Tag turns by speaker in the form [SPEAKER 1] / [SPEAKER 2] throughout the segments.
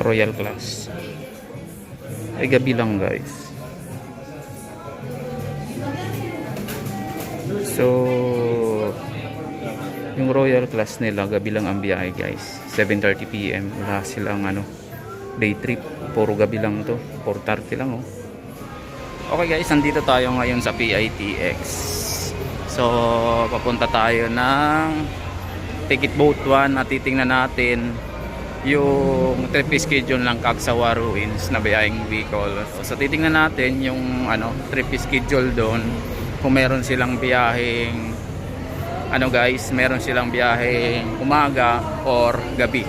[SPEAKER 1] Royal class. Ay gabi lang guys. So, yung Royal class nila, gabi lang ang biyahe guys. 7.30pm. Wala silang ano, day trip. Puro gabi lang to. 4.30 lang oh. Okay guys, nandito tayo ngayon sa PITX. So, papunta tayo ng Ticket Boat 1 at titingnan natin yung trip schedule ng Cagsawa Ruins na biyaheng Bicol. So, titingnan natin yung ano, trip schedule doon kung meron silang biyaheng ano guys, meron silang biyaheng umaga or gabi.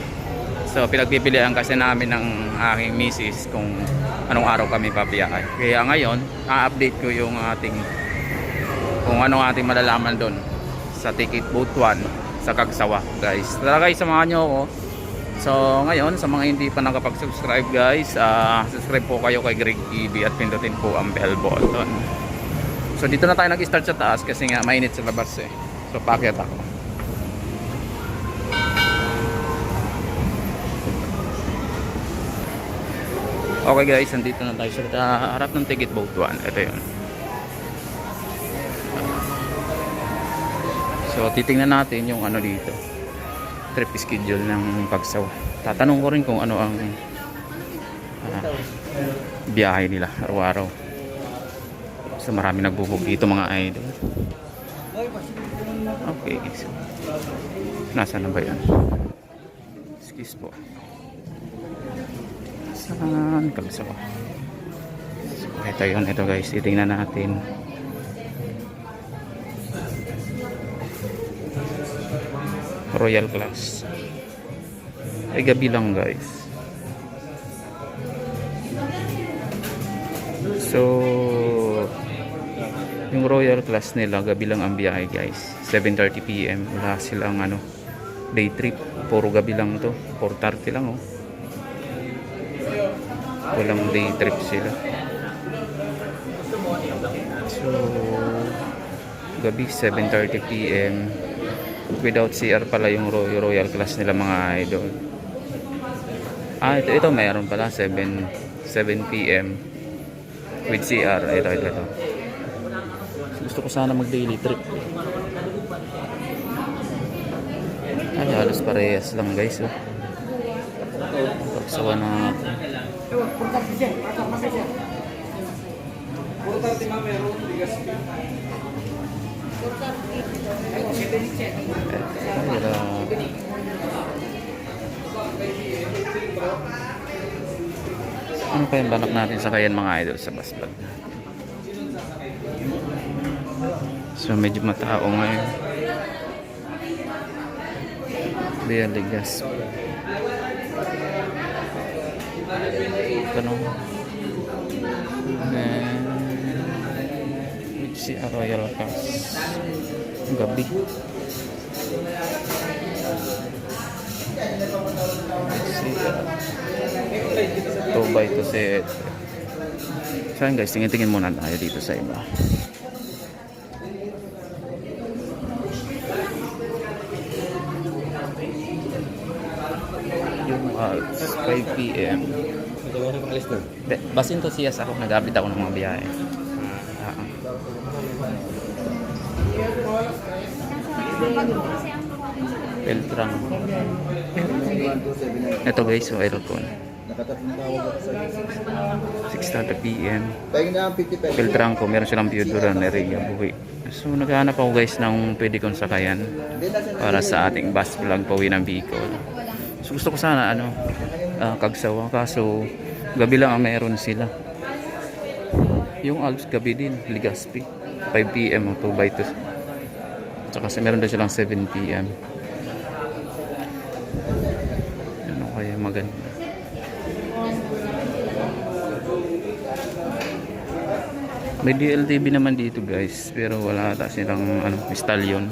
[SPEAKER 1] So pinagpipilian kasi namin ng aking misis kung anong araw kami pabiyahe. Kaya ngayon, a-update ko yung ating kung anong ating malalaman doon sa Ticket Boat 1 sa Kagsawa guys. Tara guys, samahan nyo ako. So ngayon, sa mga hindi pa nakapag-subscribe guys, ah, subscribe po kayo kay Greg TV at pindutin po ang bell button. So dito na tayo nag-start sa taas kasi nga mainit sa labas eh. So pakyat ako. Okay guys, nandito na tayo sa harap ng Ticket Boat 1. Ito yun. So titingnan natin yung ano dito. Trip schedule ng pagsaw. Tatanong ko rin kung ano ang ah, biyahe nila araw-araw. So marami nagbubog dito mga idol. Okay. So, nasaan na ba yan? Excuse po. Saan? Ko. So, ito yun. Ito guys. Titingnan natin. Royal class. Ay gabi lang guys. So, yung royal class nila, gabi lang ang biyahe guys. 7.30pm. Wala silang ano, day trip. Puro gabi lang to. 4.30 lang oh. Walang day trip sila. So, gabi 7.30pm. Without CR pala yung ro- yung royal class nila mga idol. Ah, ito, ito mayroon pala 7 7 p.m. with CR. Ito, ito, ito. Gusto ko sana mag daily trip. Ay, halos parehas lang guys. Oh. Pagsawa na ako. Ano pa yung balak natin sa kayan mga idol sa basbag? So medyo matao ngayon. Bea Ligas. Tanong. And with si Royal Cast. Gabi. Si uh, 2 by 2 set. So yun guys, tingin-tingin muna tayo dito sa iba. Yung Alps, 5 p.m.
[SPEAKER 2] Nagawa na alis na.
[SPEAKER 1] De, basin to siya sa ako, nag-update ako ng mga biyahe. Peltrang. Ito guys, so aircon.
[SPEAKER 2] Nakatatlong tawag ako sa
[SPEAKER 1] 6.30 p.m.
[SPEAKER 2] Tayo na ang 50 pesos.
[SPEAKER 1] Peltrang ko, meron silang Piodora na area buhay. So naghahanap ako guys ng pwede kong sakayan para sa ating bus vlog pauwi ng Bicol. So gusto ko sana ano, ah, kagsawa kaso gabi lang ang meron sila. Yung Alps gabi din, Ligaspi. 5 p.m. o 2 by 2. Tsaka meron din silang 7 p.m. Ano kaya maganda? May DLTV naman dito guys, pero wala ata silang ano, stallion.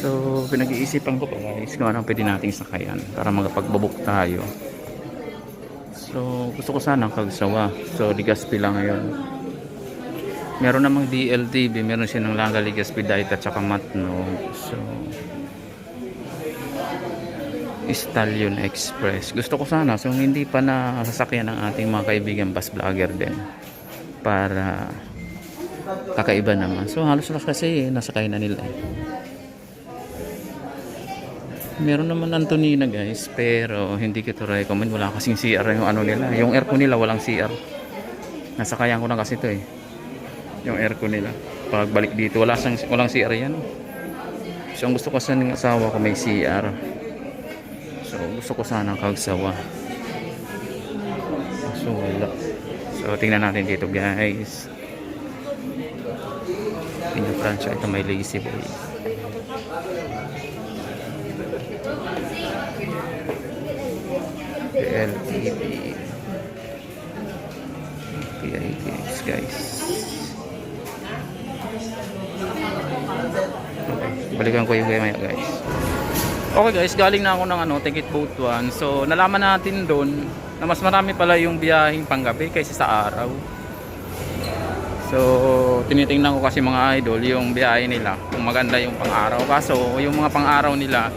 [SPEAKER 1] So, pinag-iisipan ko pa guys kung anong pwede nating sakayan para magapagbabok tayo. So, gusto ko sana kagsawa. So, Ligaspi lang ngayon. Meron namang DLTV, meron silang Langga Liga Expedite at saka Matno. So, Stallion Express. Gusto ko sana, so hindi pa na sasakyan ng ating mga kaibigan bus vlogger din. Para kakaiba naman. So, halos lakas kasi nasakay na nila. eh. Meron naman Antonina guys, pero hindi ko recommend. Wala kasing CR yung ano nila. Yung aircon nila walang CR. Nasakayan ko na kasi ito eh. Yung aircon nila. Pagbalik dito, wala sang, walang CR yan. So, ang gusto ko sa ng asawa ko may CR. So, gusto ko sana kagsawa. So, wala. So, tingnan natin dito guys. Pinyo Francia, ito may lazy boy. LTV PI games guys. Balikan ko yung game maya guys. Okay guys galing na ako ng ano ticket boat 1 so nalaman natin doon na mas marami pala yung biyaheng panggabi kaysa sa araw. So tinitingnan ko kasi mga idol yung biyahe nila kung maganda yung pang araw kaso yung mga pang araw nila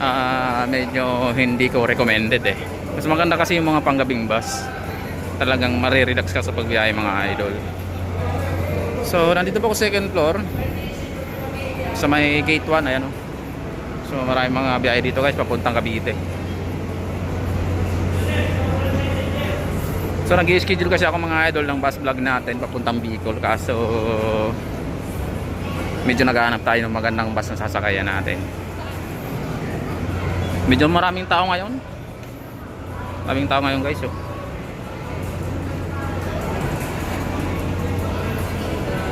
[SPEAKER 1] ah medyo hindi ko recommended eh mas maganda kasi yung mga panggabing bus. Talagang marirelax ka sa pagbiyahe mga idol. So nandito po ako second floor. Sa may gate 1 ayan o so maraming mga biyahe dito guys papuntang Cavite. So nag-schedule kasi ako mga idol ng bus vlog natin papuntang Bicol. Kaso medyo naghahanap tayo ng magandang bus na sasakayan natin. Medyo maraming tao ngayon maraming tao ngayon guys oh.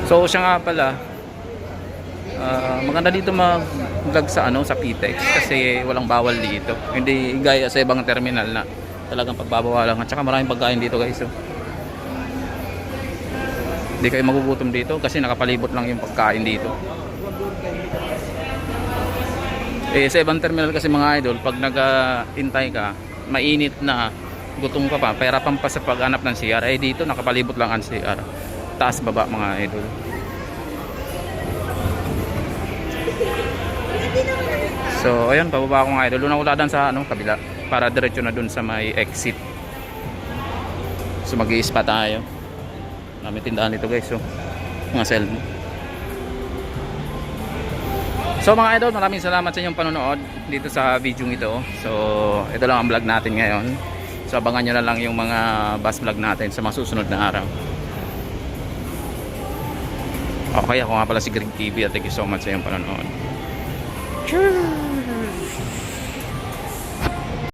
[SPEAKER 1] So siya nga pala ah, maganda dito mag-vlog sa ano sa PTEX kasi walang bawal dito. Hindi gaya sa ibang terminal na talagang pagbabawalan at saka maraming pagkain dito guys. Oh. Hindi kayo magugutom dito kasi nakapalibot lang yung pagkain dito. Eh sa ibang terminal kasi mga idol, pag nag-intay ka, mainit na gutom ka pa, pera pang pa sa paghanap ng CR. Eh dito nakapalibot lang ang CR. Taas baba mga idol. So ayun, pababa ako mga idol. Ladan sa ano, kabila para diretso na dun sa may exit. So mag spa tayo. Dami tindahan dito guys. So, mga cellphone. So mga idol, maraming salamat sa inyong panonood dito sa video ito. So ito lang ang vlog natin ngayon. So abangan nyo na lang yung mga bus vlog natin sa mga susunod na araw. Okay, ako nga pala si Greg TV at thank you so much sa iyong panonood. Cheers!